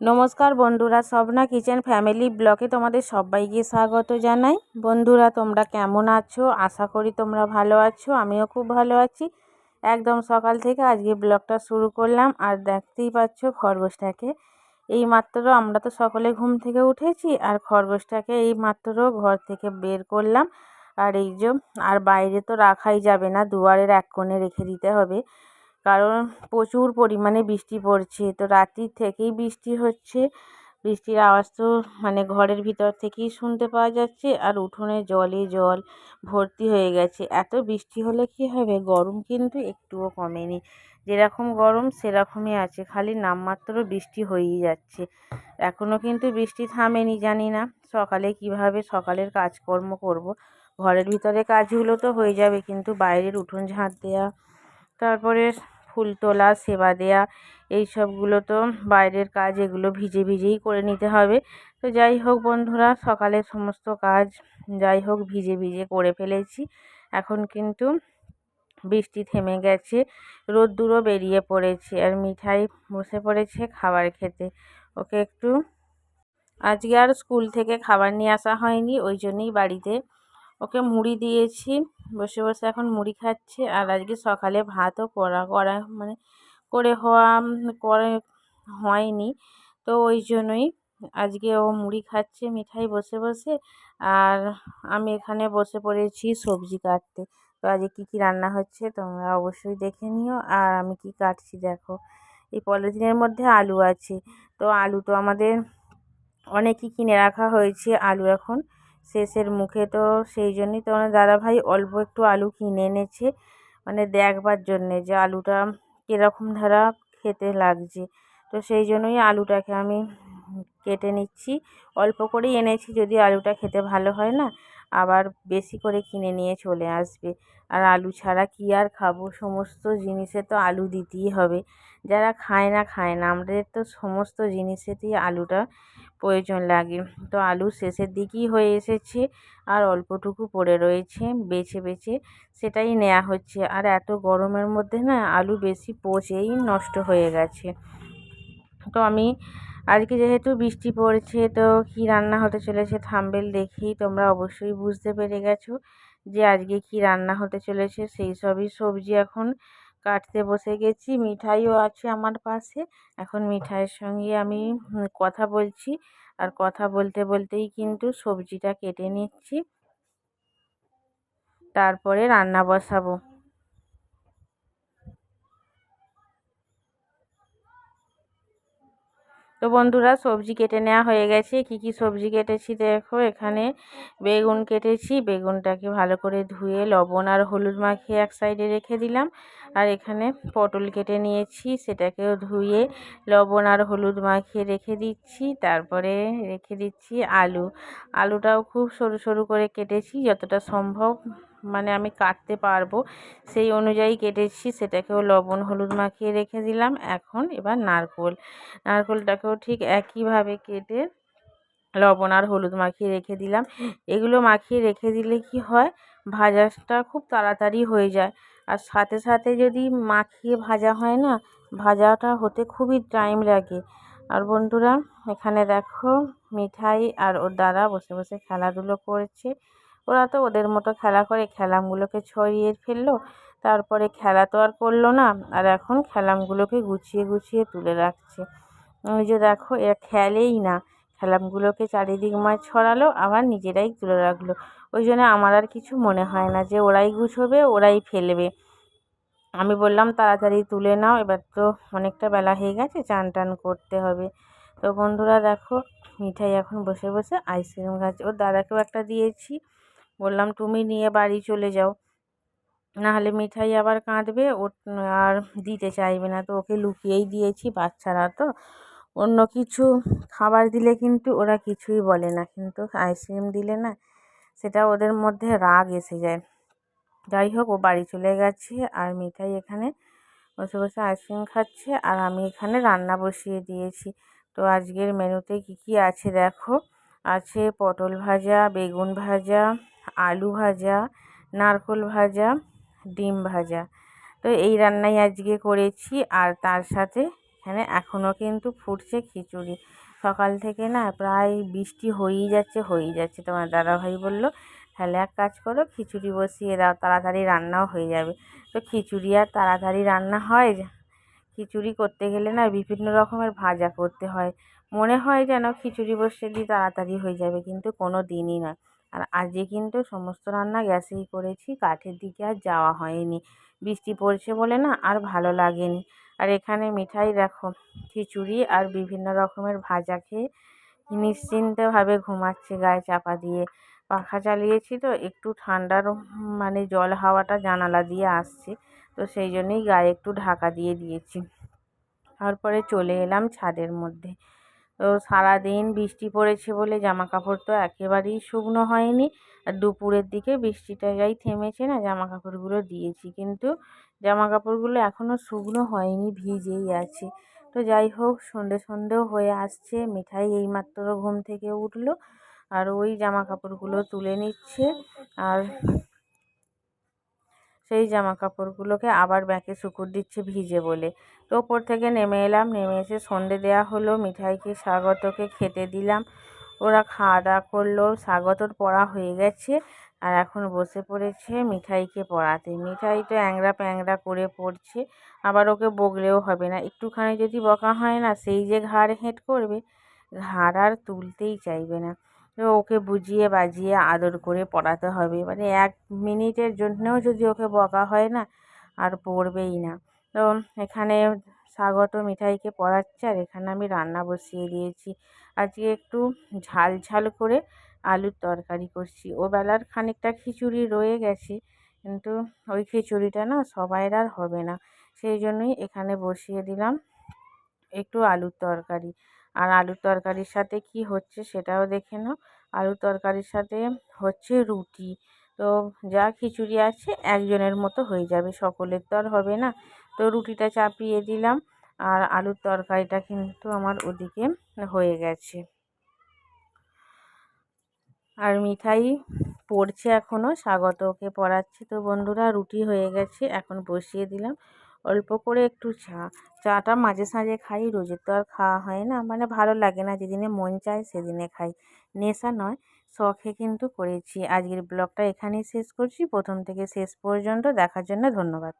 নমস্কার বন্ধুরা Swapna kitchen family ব্লকে তোমাদের সবাইকে স্বাগত জানাই। বন্ধুরা, তোমরা কেমন আছো? আশা করি তোমরা ভালো আছো, আমিও খুব ভালো আছি। একদম সকাল থেকে আজকে ব্লগটা শুরু করলাম, আর দেখতেই পাচ্ছ খরগোশটাকে। এই মাত্র আমরা তো সকলে ঘুম থেকে উঠেছি, আর খরগোশটাকে এই মাত্র ঘর থেকে বের করলাম। আর এই যে, আর বাইরে তো রাখাই যাবে না, দুয়ারের এক কোণে রেখে দিতে হবে। কারণ প্রচুর পরিমাণে বৃষ্টি পড়ছে। তো রাত্রির থেকেই বৃষ্টি হচ্ছে। বৃষ্টির আওয়াজ তো মানে ঘরের ভিতর থেকেই শুনতে পাওয়া যাচ্ছে আর উঠোনে জলে জল ভর্তি হয়ে গেছে। এত বৃষ্টি হলে কি হবে? গরম কিন্তু একটুও কমেনি। যেরকম গরম, সেরকমই আছে। খালি নামমাত্র বৃষ্টি হয়েই যাচ্ছে। এখনও কিন্তু বৃষ্টি থামেনি, জানি না। সকালে কীভাবে সকালের কাজকর্ম করব? ঘরের ভিতরে কাজগুলো তো হয়ে যাবে, কিন্তু বাইরের উঠোন ঝাঁট দেওয়া তারপরে ফুল তোলা, সেবা দেয়া, এই সবগুলো তো বাইরের কাজ এগুলো ভিজে ভিজেই করে নিতে হবে। তো যাই হোক বন্ধুরা, সকালের সমস্ত কাজ যাই হোক ভিজে ভিজে করে ফেলেছি। এখন কিন্তু বৃষ্টি থেমে গেছে, রোদ্দুরও বেরিয়ে পড়েছে আর মিঠাই বসে পড়েছে খাবার খেতে। ওকে একটু আজকে আর স্কুল থেকে খাবার নিয়ে আসা হয়নি, ওই জন্যই বাড়িতে ওকে মুড়ি দিয়েছি। বসে বসে এখন মুড়ি খাচ্ছে। আর আজকে সকালে ভাতও করা করা মানে করে হওয়া, করে হয়নি। তো ওই জন্যই আজকে ও মুড়ি খাচ্ছে, মিঠাই বসে বসে। আর আমি এখানে বসে পড়েছি সবজি কাটতে। তো আজকে কী কী রান্না হচ্ছে তোমরা অবশ্যই দেখে নিও। আর আমি কি কাটছি দেখো, এই পলিথিনের মধ্যে আলু আছে। তো আলু তো আমাদের অনেকই কিনে রাখা হয়েছে আলু এখন। শেষের মুখে তো সেই জন্যই তো আমার দাদাভাই অল্প একটু আলু কিনে এনেছে মানে দেখবার জন্যে যে আলুটা কীরকম ধারা খেতে লাগছে। তো সেই জন্যই আলুটাকে আমি কেটে নিচ্ছি। অল্প করেই এনেছি যদি আলুটা খেতে ভালো হয় না, আবার বেশি করে কিনে নিয়ে চলে আসবে। আর আলু ছাড়া কী আর খাব? সমস্ত জিনিসে তো আলু দিতেই হবে। যারা খায় না খায় না। আমাদের তো সমস্ত জিনিসেতেই আলুটা প্রয়োজন লাগে। তো আলু শেষের দিকেই হয়ে এসেছে আর অল্পটুকু পড়ে রয়েছে, বেছে বেছে সেটাই নেওয়া হচ্ছে। আর এত গরমের মধ্যে না আলু বেশি পচেই নষ্ট হয়ে গেছে। তো আমি আজকে যেহেতু বৃষ্টি পড়ছে, তো কি রান্না হতে চলেছে থাম্বেল দেখেই তোমরা অবশ্যই বুঝতে পেরে গেছো যে আজকে কি রান্না হতে চলেছে। সেই সবই সবজি এখন কাটতে বসে গেছি, মিঠাইও আছে আমার পাশে। এখন মিঠাইয়ের সঙ্গে আমি কথা বলছি। আর কথা বলতে বলতেই কিন্তু সবজিটা কেটে নিচ্ছি। তারপরে রান্না বসাবো। তো বন্ধুরা, সবজি কেটে নেওয়া হয়ে গেছে। কি কি সবজি কেটেছি দেখো, এখানে বেগুন কেটেছি। বেগুনটাকে ভালো করে ধুয়ে লবণ আর হলুদ মাখিয়ে এক সাইডে রেখে দিলাম। আর এখানে পটল কেটে নিয়েছি, সেটাকেও ধুয়ে লবণ আর হলুদ মাখিয়ে রেখে দিচ্ছি। তারপরে রেখে দিচ্ছি আলু। আলুটাও খুব সরু সরু করে কেটেছি, যতটা সম্ভব। মানে আমি কাটতে পারব। সেই অনুযায়ী কেটেছি, সেটাকেও লবণ হলুদ মাখিয়ে রেখে দিলাম। এখন এবার নারকোল। নারকোলটাকেও ঠিক একইভাবে কেটে লবণ আর হলুদ মাখিয়ে রেখে দিলাম। এগুলো মাখিয়ে রেখে দিলে কি হয়? ভাজাটা খুব তাড়াতাড়ি হয়ে যায়। আর সাথে সাথে যদি মাখিয়ে ভাজা হয় না, ভাজাটা হতে খুবই টাইম লাগে। আর বন্ধুরা, এখানে দেখো মিঠাই আর ওর দাদা বসে বসে খেলাধুলো করছে। ওরা তো ওদের মতো খেলা করে খেলামগুলোকে ছড়িয়ে ফেলল। তারপরে খেলা তো আর করল না, আর এখন খেলামগুলোকে গুছিয়ে গুছিয়ে তুলে রাখছে। ওই যে দেখো, এরা খেলেই না। খেলামগুলোকে চারিদিক মাছ ছড়ালো, আবার নিজেরাই তুলে রাখল। ওই জন্য আমার আর কিছু মনে হয় না যে ওরাই গুছোবে, ওরাই ফেলবে। আমি বললাম, তাড়াতাড়ি তুলে নাও, এবার তো অনেকটা বেলা হয়ে গেছে চান টান করতে হবে। তো বন্ধুরা দেখো, মিঠাই এখন বসে বসে আইসক্রিম খাচ্ছে। ওর দাদাকেও একটা দিয়েছি। বললাম, তুমি নিয়ে বাড়ি চলে যাও। নাহলে মিঠাই আবার কাঁদবে ও আর দিতে চাইবে না। তো ওকে লুকিয়েই দিয়েছি বাচ্চারা তো। অন্য কিছু খাবার দিলে কিন্তু ওরা কিছুই বলে না, কিন্তু আইসক্রিম দিলে না, সেটা ওদের মধ্যে রাগ এসে যায়। যাই হোক, ও বাড়ি চলে গেছে, আর মিঠাই এখানে বসে বসে আইসক্রিম খাচ্ছে, আর আমি এখানে রান্না বসিয়ে দিয়েছি। তো আজকের মেনুতে কী কী আছে দেখো? আছে পটল ভাজা, বেগুন ভাজা আলু ভাজা, নারকোল ভাজা, ডিম ভাজা। তো এই রান্নাই আজকে করেছি আর তার সাথে এখানে এখনও কিন্তু ফুটছে খিচুড়ি। সকাল থেকে না প্রায় বৃষ্টি হয়েই যাচ্ছে হয়েই যাচ্ছে। তোমার দাদাভাই বলল, তাহলে এক কাজ করো, খিচুড়ি বসিয়ে দাও, তাড়াতাড়ি রান্নাও হয়ে যাবে। তো খিচুড়ি আর তাড়াতাড়ি রান্না হয় খিচুড়ি করতে গেলে না বিভিন্ন রকমের ভাজা করতে হয়। মনে হয় যেন খিচুড়ি বসিয়ে দিই তাড়াতাড়ি হয়ে যাবে, কিন্তু কোনো দিনই নয়। আর আজকে কিন্তু সমস্ত রান্না গ্যাসেই করেছি, কাঠের দিকে আর যাওয়া হয়নি। বৃষ্টি পড়ছে বলে না আর ভালো লাগেনি। আর এখানে মিঠাই দেখো, খিচুড়ি আর বিভিন্ন রকমের ভাজা খেয়ে নিশ্চিন্তভাবে ঘুমাচ্ছে গায়ে চাপা দিয়ে। পাখা চালিয়েছি তো, একটু ঠান্ডার মানে জল হাওয়াটা জানালা দিয়ে আসছে, তো সেই জন্যেই গায়ে একটু ঢাকা দিয়ে দিয়েছি। তারপরে চলে এলাম ছাদের মধ্যে। তো সারাদিন বৃষ্টি পড়েছে বলে জামা কাপড় তো একেবারেই শুকনো হয়নি। আর দুপুরের দিকে বৃষ্টিটা যাই থেমেছে না জামা কাপড়গুলো দিয়েছি। কিন্তু জামা কাপড়গুলো এখনও শুকনো হয়নি, ভিজেই আছে। তো যাই হোক, সন্ধে সন্ধেও হয়ে আসছে, মিঠাই এইমাত্র ঘুম থেকে উঠল। আর ওই জামা কাপড়গুলো তুলে নিচ্ছে। আর সেই জামা কাপড়গুলোকে আবার ব্যাকে শুকুর দিচ্ছে ভিজে বলে। তো ওপর থেকে নেমে এলাম, নেমে এসে সন্ধে দেওয়া হলো, মিঠাইকে, স্বাগতকে খেতে দিলাম। ওরা খাওয়া দাওয়া করল, স্বাগতর পড়া হয়ে গেছে আর এখন বসে পড়েছে মিঠাইকে পড়াতে। মিঠাই তো অ্যাংরা প্যাংরা করে পড়ছে, আবার ওকে বগলেও হবে না। একটুখানি যদি বকা হয় না, সেই যে ঘাড় হেঁট করবে, ঘাড় আর তুলতেই চাইবে না। ওকে বুঝিয়ে বাজিয়ে আদর করে পড়াতে হবে। মানে এক মিনিটের জন্যেও যদি ওকে বকা হয় না, আর পড়বেই না। তো এখানে স্বাগত মিঠাইকে পড়াচ্ছে, আর এখানে আমি রান্না বসিয়ে দিয়েছি। আজকে একটু ঝাল ঝাল করে আলুর তরকারি করছি। ও বেলার খানিকটা খিচুড়ি রয়ে গেছে, কিন্তু ওই খিচুড়িটা না সবাইয়ের আর হবে না। সেই জন্যই এখানে বসিয়ে দিলাম একটু আলুর তরকারি। আর আলুর তরকারির সাথে কি হচ্ছে সেটাও দেখে নাও। আলুর তরকারির সাথে হচ্ছে রুটি। তো যা খিচুড়ি আছে একজনের মতো হয়ে যাবে, সকলের তো আর হবে না। তো রুটিটা চাপিয়ে দিলাম আর আলুর তরকারিটা কিন্তু আমার ওদিকে হয়ে গেছে। আর মিঠাই পড়ছে এখনও স্বাগত ওকে পড়াচ্ছি। তো বন্ধুরা রুটি হয়ে গেছে, এখন বসিয়ে দিলাম। অল্প করে একটু চা, চাটা মাঝে সাঝে খাই, রোজের তো আর খাওয়া হয় না। মানে ভালো লাগে না, যেদিনে মন চায় সেদিনে খাই। নেশা নয়, শখে কিন্তু করেছি। আজকের ব্লগটা এখানেই শেষ করছি। প্রথম থেকে শেষ পর্যন্ত দেখার জন্য ধন্যবাদ।